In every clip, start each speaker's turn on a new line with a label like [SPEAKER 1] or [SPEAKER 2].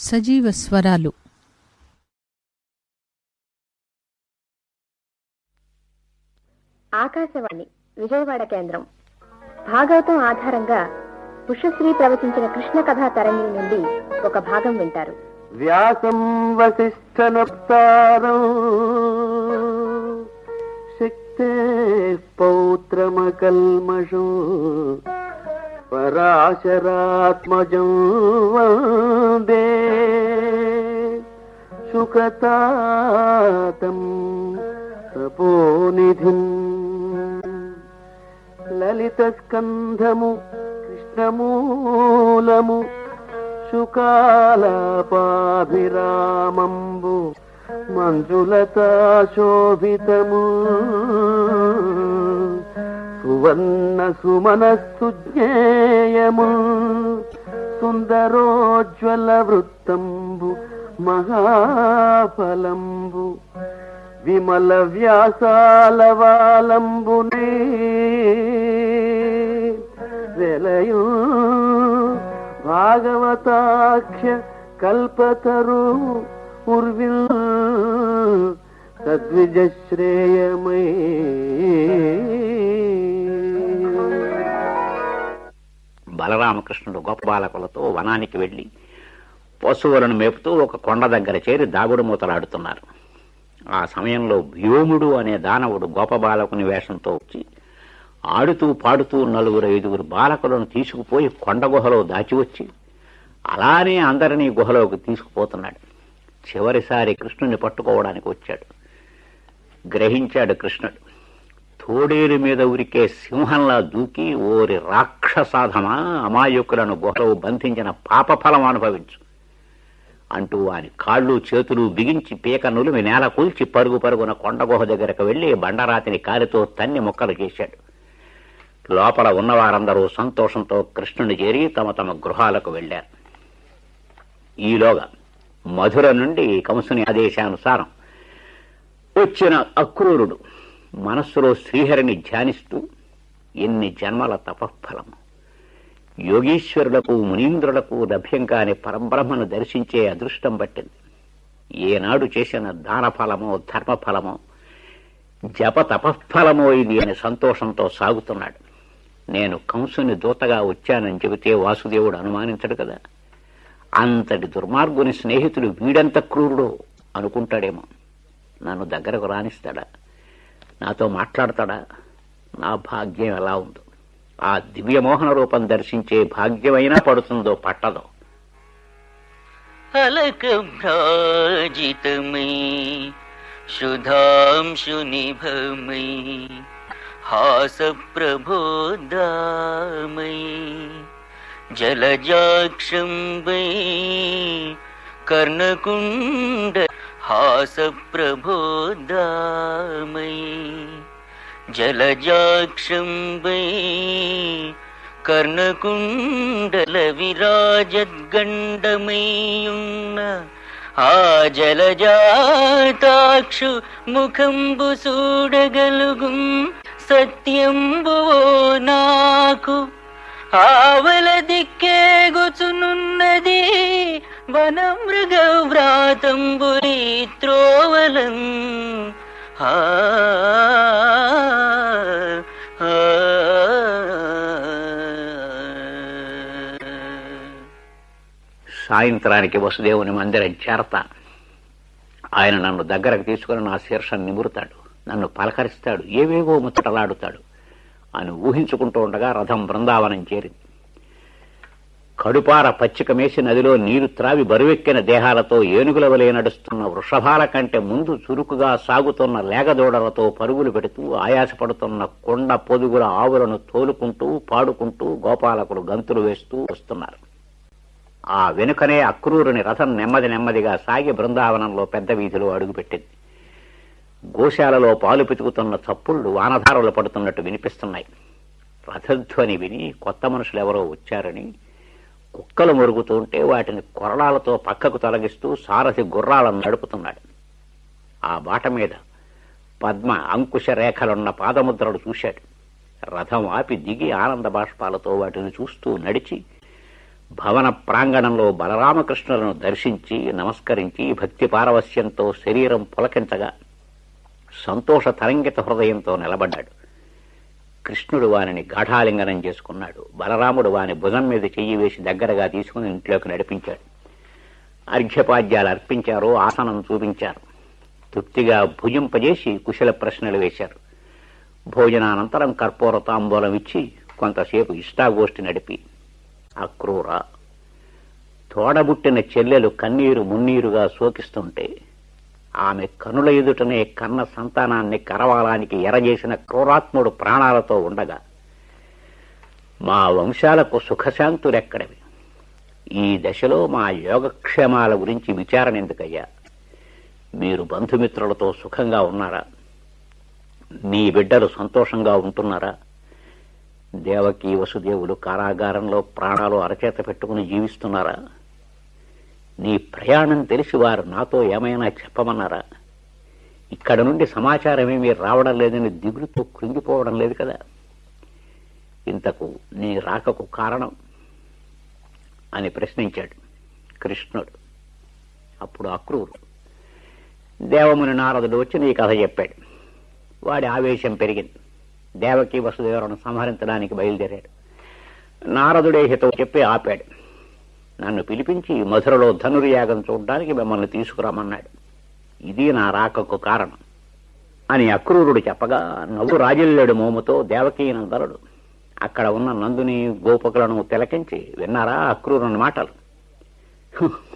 [SPEAKER 1] సజీవ స్వరాలు.
[SPEAKER 2] ఆకాశవాణి విజయవాడ కేంద్రం. భాగవతం ఆధారంగా పుష్యశ్రీ ప్రవచించిన కృష్ణ కథా తరంగిణి నుండి ఒక భాగం వింటారు.
[SPEAKER 3] వ్యాసం వసిష్ఠనప్తారం శక్తే పౌత్రమకల్మషం. పరాశరాత్మజం వందే సుఖతాతం తపోనిధిం. లలితస్కంధము కృష్ణమూలము శుకాలాపాభిరామంబు మంజులతాశోభితము. సువర్ణ సుమనస్సు జ్ఞేయము. సుందరోజ్వల వృత్తంబు మహాఫలంబు. విమల వ్యాసాలవాలంబునే వెలయు భాగవతాఖ్య కల్పతరు ఉర్విల్ తద్విజశ్రేయమై
[SPEAKER 4] బలరామకృష్ణుడు గొప్ప వనానికి వెళ్ళి పశువులను మేపుతూ ఒక కొండ దగ్గర చేరి దాగుడు మూతలాడుతున్నారు. ఆ సమయంలో వ్యోముడు అనే దానవుడు గొప్ప బాలకుని వేషంతో వచ్చి ఆడుతూ పాడుతూ నలుగురు ఐదుగురు బాలకులను తీసుకుపోయి కొండ గుహలో దాచివచ్చి అలానే అందరినీ గుహలోకి తీసుకుపోతున్నాడు. చివరిసారి కృష్ణుని పట్టుకోవడానికి వచ్చాడు. గ్రహించాడు కృష్ణుడు. కోడేరు మీద ఉరికే సింహంలా దూకి ఓరి రాక్షసాధమా అమాయకులను గుహలో బంధించిన పాపఫలం అనుభవించు అంటూ వాని కాళ్ళు చేతులు బిగించి పీక నులిమి నేల కూల్చి పరుగు పరుగున కొండ గుహ దగ్గరకు వెళ్ళి బండరాతిని కాలితో తన్ని ముక్కలు చేశాడు. లోపల ఉన్నవారందరూ సంతోషంతో కృష్ణుని చేరి తమ తమ గృహాలకు వెళ్ళారు ఈలోగా మధుర నుండి కంసుని ఆదేశానుసారం వచ్చిన అక్రూరుడు మనస్సులో శ్రీహరిని ధ్యానిస్తూ ఎన్ని జన్మల తపఫలము. యోగీశ్వరులకు మునీంద్రులకు లభ్యం కాని పరబ్రహ్మను దర్శించే అదృష్టం పట్టింది. ఏనాడు చేసిన దానఫలమో ధర్మఫలమో జప తపఫలమో ఇది అని సంతోషంతో సాగుతున్నాడు. నేను కంసుని దూతగా వచ్చానని చెబితే వాసుదేవుడు అనుమానించడు కదా. అంతటి దుర్మార్గుని స్నేహితుడు వీడంత క్రూరుడు అనుకుంటాడేమో. నన్ను దగ్గరకు రాణిస్తాడా నాతో మాట్లాడతాడా నా భాగ్యం ఎలా ఉందో ఆ దివ్యమోహన రూపం దర్శించే భాగ్యమైనా పడుతుందో పట్టదో
[SPEAKER 5] अलकभ्राजितमयी शुधांशुनिभमयी हासप्रबोधामयी जलजाक्षम्बयी कर्णकुण्ड हासप्रबोधामयी जलजाक्षम्बयी కర్ణకుండల విరాజద్గండమయ్యున్న ఆ జలజాతాక్షు ముఖంబు చూడగలుగు సత్యంబువో నాకు ఆవల దిక్కేగుచునున్నది వనమృగ వ్రాతంబురి త్రోవలం ఆ
[SPEAKER 4] సాయంత్రానికి వసుదేవుని మందిరం చేరతా. ఆయన నన్ను దగ్గరకు తీసుకుని నా శీర్షం నిమురుతాడు. నన్ను పలకరిస్తాడు. ఏవేవో ముచ్చటలాడుతాడు. అని ఊహించుకుంటూ ఉండగా రథం బృందావనం చేరింది. కడుపార పచ్చికమేసి నదిలో నీరు త్రావి బరువెక్కిన దేహాలతో ఏనుగుల వలె నడుస్తున్న వృషభాల కంటే ముందు చురుకుగా సాగుతున్న లేగదోడలతో పరుగులు పెడుతూ ఆయాసపడుతున్న కొండ పొదుగుల ఆవులను తోలుకుంటూ పాడుకుంటూ గోపాలకులు గంతులు వేస్తూ వస్తున్నారు. ఆ వెనుకనే అక్రూరుని రథం నెమ్మది నెమ్మదిగా సాగి బృందావనంలో పెద్ద వీధిలో అడుగుపెట్టింది. గోశాలలో పాలు పితుకుతున్న చప్పుళ్ళు వానధారలు పడుతున్నట్టు వినిపిస్తున్నాయి. రథధ్వని విని కొత్త మనుషులెవరో వచ్చారని కుక్కలు మురుగుతుంటే వాటిని కొరడాలతో పక్కకు తొలగిస్తూ సారథి గుర్రాలను నడుపుతున్నాడు. ఆ బాట మీద పద్మ అంకుశ రేఖలున్న పాదముద్రలు చూశాడు. రథం ఆపి దిగి ఆనంద బాష్పాలతో వాటిని చూస్తూ నడిచి భవన ప్రాంగణంలో బలరామకృష్ణులను దర్శించి నమస్కరించి భక్తి పారవస్యంతో శరీరం పులకించగా సంతోష తరంగిత హృదయంతో నిలబడ్డాడు. కృష్ణుడు వానిని గాఢాలింగనం చేసుకున్నాడు. బలరాముడు వాని భుజం మీద చెయ్యి వేసి దగ్గరగా తీసుకుని ఇంట్లోకి నడిపించాడు. అర్ఘ్యపాద్యాలు అర్పించారు ఆసనం చూపించారు. తృప్తిగా భుజింపజేసి కుశల ప్రశ్నలు వేశారు. భోజనానంతరం కర్పూర తాంబూలం ఇచ్చి కొంతసేపు ఇష్టాగోష్ఠి నడిపి అక్రూర తోడబుట్టిన చెల్లెలు కన్నీరు మున్నీరుగా శోకిస్తుంటే ఆమె కనుల ఎదుటనే కన్న సంతానాన్ని కరవాలానికి ఎరజేసిన క్రూరాత్ముడు ప్రాణాలతో ఉండగా మా వంశాలకు సుఖశాంతులెక్కడవి? ఈ దశలో మా యోగక్షేమాల గురించి విచారణ ఎందుకయ్యా? మీరు బంధుమిత్రులతో సుఖంగా ఉన్నారా? మీ బిడ్డలు సంతోషంగా ఉంటున్నారా? దేవకి వసుదేవులు కారాగారంలో ప్రాణాలు అరచేత పెట్టుకుని జీవిస్తున్నారా? నీ ప్రయాణం తెలిసి వారు నాతో ఏమైనా చెప్పమన్నారా? ఇక్కడ నుండి సమాచారం ఏమీ రావడం లేదని దిగులుతో కృంగిపోవడం లేదు కదా? ఇంతకు నీ రాకకు కారణం? అని ప్రశ్నించాడు కృష్ణుడు. అప్పుడు అక్రూరు దేవముని నారదుడు వచ్చి నీ కథ చెప్పాడు. వాడి ఆవేశం పెరిగింది. దేవకి వసుదేవరను సంహరించడానికి బయలుదేరాడు. నారదుడే హితం చెప్పి ఆపాడు. నన్ను పిలిపించి మధురలో ధనుర్యాగం చూడడానికి మిమ్మల్ని తీసుకురామన్నాడు. ఇది నా రాకకు కారణం అని అక్రూరుడు చెప్పగా నవ్వు రాజిల్లేడు మోముతో దేవకీ నందరుడు అక్కడ ఉన్న నందుని గోపకులను తిలకించి విన్నారా అక్రూరుని మాటలు?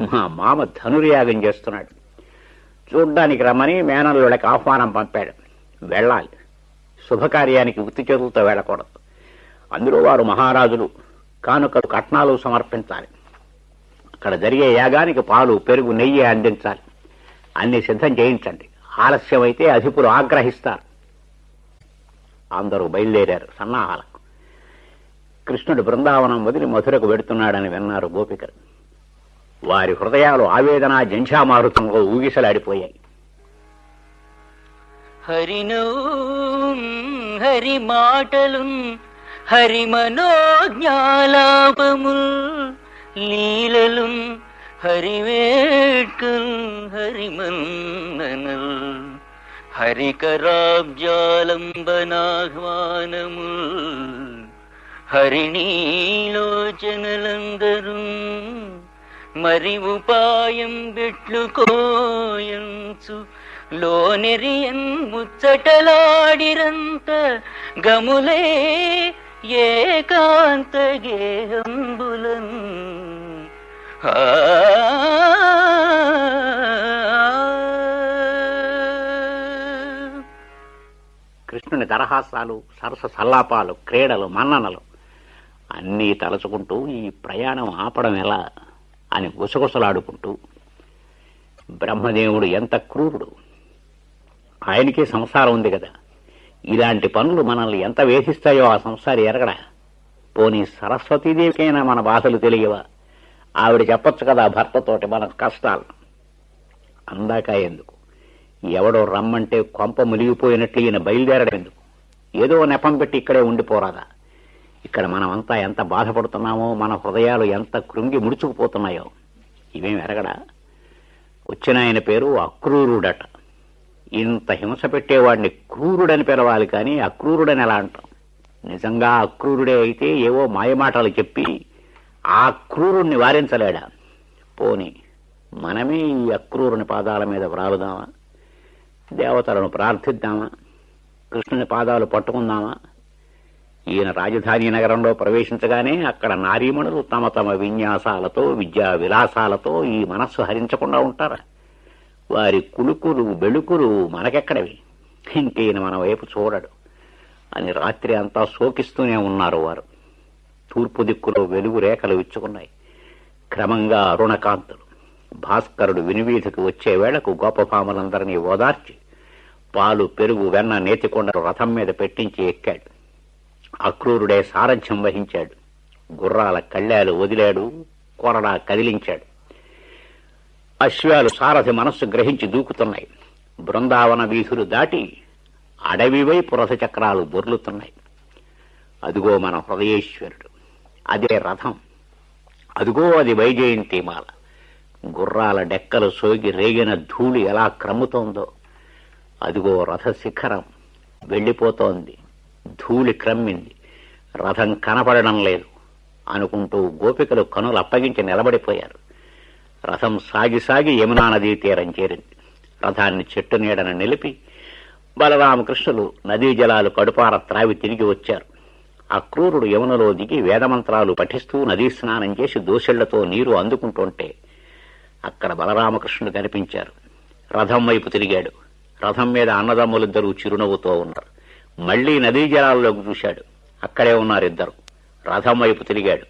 [SPEAKER 4] మా మామ ధనుర్యాగం చేస్తున్నాడు. చూడ్డానికి రమ్మని మేనల్లుడికి ఆహ్వానం పంపాడు. వెళ్ళాలి. శుభకార్యానికి వృత్తి చేతులతో వెళ్ళకూడదు. అందులో వారు మహారాజులు. కానుకలు కట్నాలు సమర్పించాలి. అక్కడ జరిగే యాగానికి పాలు పెరుగు నెయ్యి అందించాలి. అన్ని సిద్ధం చేయించండి. ఆలస్యమైతే అధిపులు ఆగ్రహిస్తారు. అందరూ బయలుదేరారు సన్నాహాలకు. కృష్ణుడు బృందావనం వదిలి మధురకు వెడుతున్నాడని విన్నారు గోపికలు. వారి హృదయాలు ఆవేదన జంఛామారుతంలో ఊగిసలాడిపోయాయి.
[SPEAKER 5] హరినౌ హరి మాటలు హరి మనోజ్ఞాలాపముల్ லீலலும் ஹரிவேட்கல் ஹரிமன்னனல் ஹரிகராப்ஜாலம்பனாஹ்வானமுள் ഹരിണീലോചനലന്തരും മറിവുപായം ബെട്ലുകോയൻസു ലോനെറിയൻ മുച്ചടലാടിരന്ത ഗമുലേ ഏകാന്ത ഗേഹംബുലൻ
[SPEAKER 4] కృష్ణుని దరహాసాలు సరస సల్లాపాలు క్రీడలు మన్ననలు అన్నీ తలచుకుంటూ ఈ ప్రయాణం ఆపడం ఎలా అని గుసగుసలాడుకుంటూ బ్రహ్మదేవుడు ఎంత క్రూరుడు! ఆయనకే సంసారం ఉంది కదా! ఇలాంటి పనులు మనల్ని ఎంత వేధిస్తాయో ఆ సంసారి ఎరగడా! పోనీ సరస్వతీదేవికైనా మన బాధలు తెలియవా? ఆవిడ చెప్పొచ్చు కదా భర్తతోటి మన కష్టాలు. అందాక ఎందుకు? ఎవడో రమ్మంటే కొంప మునిగిపోయినట్లు ఈయన బయలుదేరడం ఎందుకు? ఏదో నెపం పెట్టి ఇక్కడే ఉండిపోరాదా? ఇక్కడ మనమంతా ఎంత బాధపడుతున్నామో మన హృదయాలు ఎంత కృంగి ముడుచుకుపోతున్నాయో. ఇవేం ఎరగడా? వచ్చిన ఆయన పేరు అక్రూరుడట. ఇంత హింస పెట్టేవాడిని క్రూరుడని పిలవాలి కానీ అక్రూరుడని ఎలా అంటాం? నిజంగా అక్రూరుడే అయితే ఏవో మాయమాటలు చెప్పి ఆ క్రూరుణ్ణి వారించలేడా? పోని మనమే ఈ అక్రూరుని పాదాల మీద వ్రాలుదామా? దేవతలను ప్రార్థిద్దామా? కృష్ణుని పాదాలు పట్టుకుందామా? ఈయన రాజధాని నగరంలో ప్రవేశించగానే అక్కడ నారీమణులు తమ తమ విన్యాసాలతో విద్యా విలాసాలతో ఈ మనస్సు హరించకుండా ఉంటారా? వారి కులుకులు బెళుకులు మనకెక్కడవి? ఇంకేన మన వైపు చూడడు. అని రాత్రి అంతా శోకిస్తూనే ఉన్నారు వారు. తూర్పు దిక్కులో వెలుగు రేఖలు విచ్చుకున్నాయి క్రమంగా అరుణకాంతులు భాస్కరుడు వినివీధికి వచ్చే వేళకు గోపభామలందరినీ ఓదార్చి పాలు పెరుగు వెన్న నేతికొండలు రథం మీద పెట్టించి ఎక్కాడు. అక్రూరుడే సారథ్యం వహించాడు. గుర్రాల కళ్ళాలు వదిలాడు కొరడా కదిలించాడు. అశ్వాలు సారథి మనస్సు గ్రహించి దూకుతున్నాయి. బృందావన వీధులు దాటి అడవి వైపు రథచక్రాలు దొర్లుతున్నాయి అదిగో మన హృదయేశ్వరుడు. అదే రథం. అదిగో అది వైజయంతి మాల. గుర్రాల డెక్కలు సోగి రేగిన ధూళి ఎలా క్రమ్ముతోందో. అదిగో రథ శిఖరం వెళ్ళిపోతోంది. ధూళి క్రమ్మింది. రథం కనపడడం లేదు. అనుకుంటూ గోపికలు కనులు అప్పగించి నిలబడిపోయారు. రథం సాగి సాగి యమునా నదీ తీరం చేరింది. రథాన్ని చెట్టు నీడన నిలిపి బలరామకృష్ణులు నదీ జలాలు కడుపార త్రావి తిరిగి వచ్చారు. అక్రూరుడు యమునలో దిగి వేదమంత్రాలు పఠిస్తూ నదీ స్నానం చేసి దోషళ్ళతో నీరు అందుకుంటుంటే అక్కడ బలరామకృష్ణుడు కనిపించారు. రథం వైపు తిరిగాడు. రథం మీద అన్నదమ్ములిద్దరూ చిరునవ్వుతో ఉన్నారు. మళ్ళీ నదీ జలాల్లోకి చూశాడు. అక్కడే ఉన్నారిద్దరు. రథం వైపు తిరిగాడు.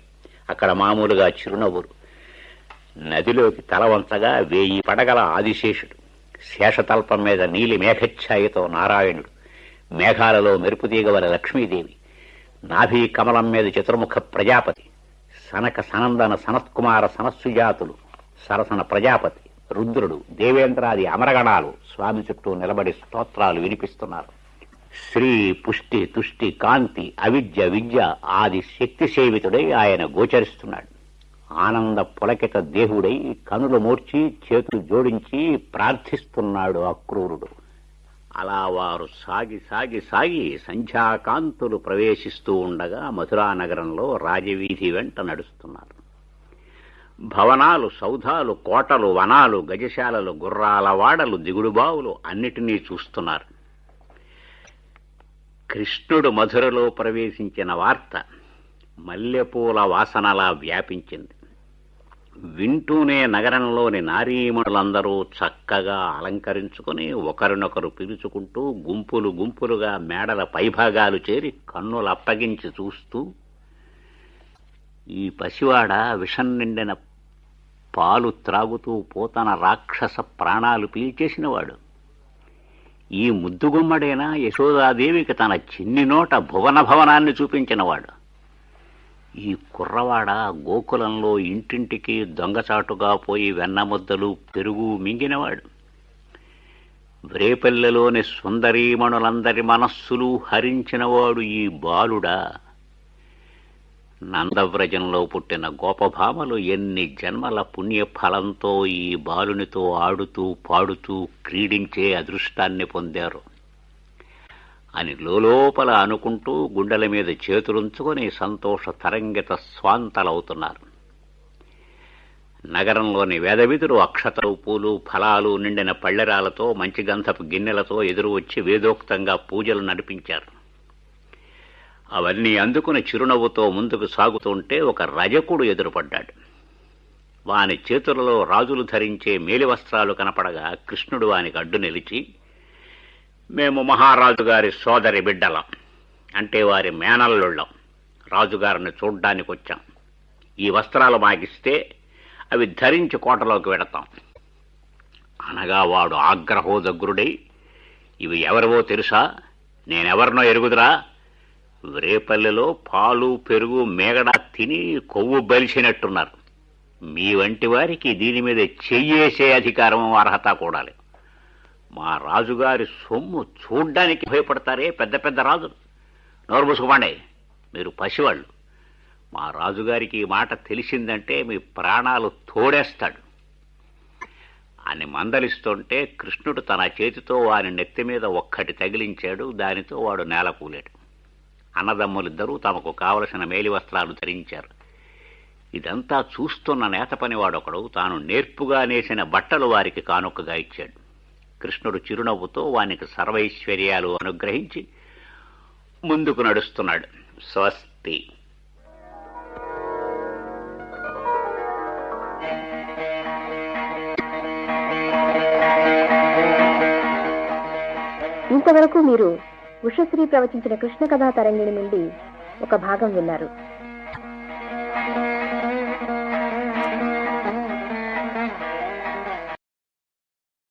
[SPEAKER 4] అక్కడ మామూలుగా చిరునవ్వులు. నదిలోకి తలవంతగా వేయి పడగల ఆదిశేషుడు. శేషతల్పం మీద నీలి మేఘఛాయతో నారాయణుడు. మేఘాలలో మెరుపుతీగవల లక్ష్మీదేవి. నాభీ కమలం మీద చతుర్ముఖ ప్రజాపతి సనక సనందన సనత్కుమార సనస్సుజాతులు సరసన ప్రజాపతి రుద్రుడు దేవేంద్రాది అమరగణాలు స్వామి చుట్టూ నిలబడి స్తోత్రాలు వినిపిస్తున్నారు. శ్రీ పుష్టి తుష్టి కాంతి అవిద్య విద్య ఆది శక్తి సేవితుడై ఆయన గోచరిస్తున్నాడు. ఆనంద పులకిత దేహుడై కనులు మూర్చి చేతులు జోడించి ప్రార్థిస్తున్నాడు అక్రూరుడు. అలా వారు సాగి సాగి సాగి సంధ్యాకాంతులు ప్రవేశిస్తూ ఉండగా మధురా నగరంలో రాజవీధి వెంట నడుస్తున్నారు. భవనాలు సౌధాలు కోటలు వనాలు గజశాలలు గుర్రాల వాడలు దిగుడుబావులు అన్నిటినీ చూస్తున్నారు. కృష్ణుడు మధురలో ప్రవేశించిన వార్త మల్లెపూల వాసనలా వ్యాపించింది. వింటూనే నగరంలోని నారీమణులందరూ చక్కగా అలంకరించుకుని ఒకరినొకరు పిలుచుకుంటూ గుంపులు గుంపులుగా మేడల పైభాగాలు చేరి కన్నులు అప్పగించి చూస్తూ ఈ పసివాడ విషం నిండిన పాలు త్రాగుతూ పోతన రాక్షస ప్రాణాలు పీల్చేసినవాడు. ఈ ముద్దుగుమ్మడైన యశోదాదేవికి తన చిన్ని నోట భువన భవనాన్ని చూపించినవాడు. ఈ కుర్రవాడ గోకులంలో ఇంటింటికి దొంగచాటుగా పోయి వెన్నముద్దలు పెరుగు మింగినవాడు. వ్రేపల్లెలోని సుందరీమణులందరి మనస్సులు హరించినవాడు ఈ బాలుడా. నందవ్రజంలో పుట్టిన గోపభామలు ఎన్ని జన్మల పుణ్యఫలంతో ఈ బాలునితో ఆడుతూ పాడుతూ క్రీడించే అదృష్టాన్ని పొందారు. అని లోపల అనుకుంటూ గుండెల మీద చేతులుంచుకొని సంతోష తరంగిత స్వాంతలవుతున్నారు. నగరంలోని వేదవిధులు అక్షతలు పూలు ఫలాలు నిండిన పళ్ళెరాలతో మంచి గంధపు గిన్నెలతో ఎదురు వచ్చి వేదోక్తంగా పూజలు నడిపించారు. అవన్నీ అందుకుని చిరునవ్వుతో ముందుకు సాగుతుంటే ఒక రజకుడు ఎదురుపడ్డాడు. వాని చేతులలో రాజులు ధరించే మేలి వస్త్రాలు కనపడగా కృష్ణుడు వానికి అడ్డు నిలిచి మేము మహారాజు గారి సోదరి బిడ్డలం. అంటే వారి మేనల్లుళ్ళం. రాజుగారిని చూడ్డానికి వచ్చాం. ఈ వస్త్రాలు మాకిస్తే అవి ధరించి కోటలోకి వెడతాం. అనగా వాడు ఆగ్రహోదగ్రుడై ఇవి ఎవరివో తెలుసా? నేనెవరినో ఎరుగుదురా? రేపల్లెలో పాలు పెరుగు మేగడ తిని కొవ్వు బలిసినట్టున్నారు మీ వంటి వారికి దీని మీద చెయ్యేసే అధికారం అర్హత కూడాలి. మా రాజుగారి సొమ్ము చూడ్డానికి భయపడతారే పెద్ద పెద్ద రాజులు. నోరు మూసుకోమండి మీరు పసివాళ్ళు. మా రాజుగారికి ఈ మాట తెలిసిందంటే మీ ప్రాణాలు తోడేస్తాడు. అని మందలిస్తుంటే కృష్ణుడు తన చేతితో వారి నెత్తి మీద ఒక్కటి తగిలించాడు దానితో వాడు నేలకూలాడు అన్నదమ్ములిద్దరూ తమకు కావలసిన మేలి వస్త్రాలు ధరించారు. ఇదంతా చూస్తున్న నేత పనివాడొకడు తాను నేర్పుగా నేసిన బట్టలు వారికి కానుకగా ఇచ్చాడు. కృష్ణుడు చిరునవ్వుతో వానికి సర్వైశ్వర్యాలు అనుగ్రహించి ముందుకు నడుస్తున్నాడు. స్వస్తి.
[SPEAKER 2] ఇంతవరకు మీరు ఉషశ్రీ ప్రవచించిన కృష్ణ కథా తరంగిణి నుండి ఒక భాగం విన్నారు.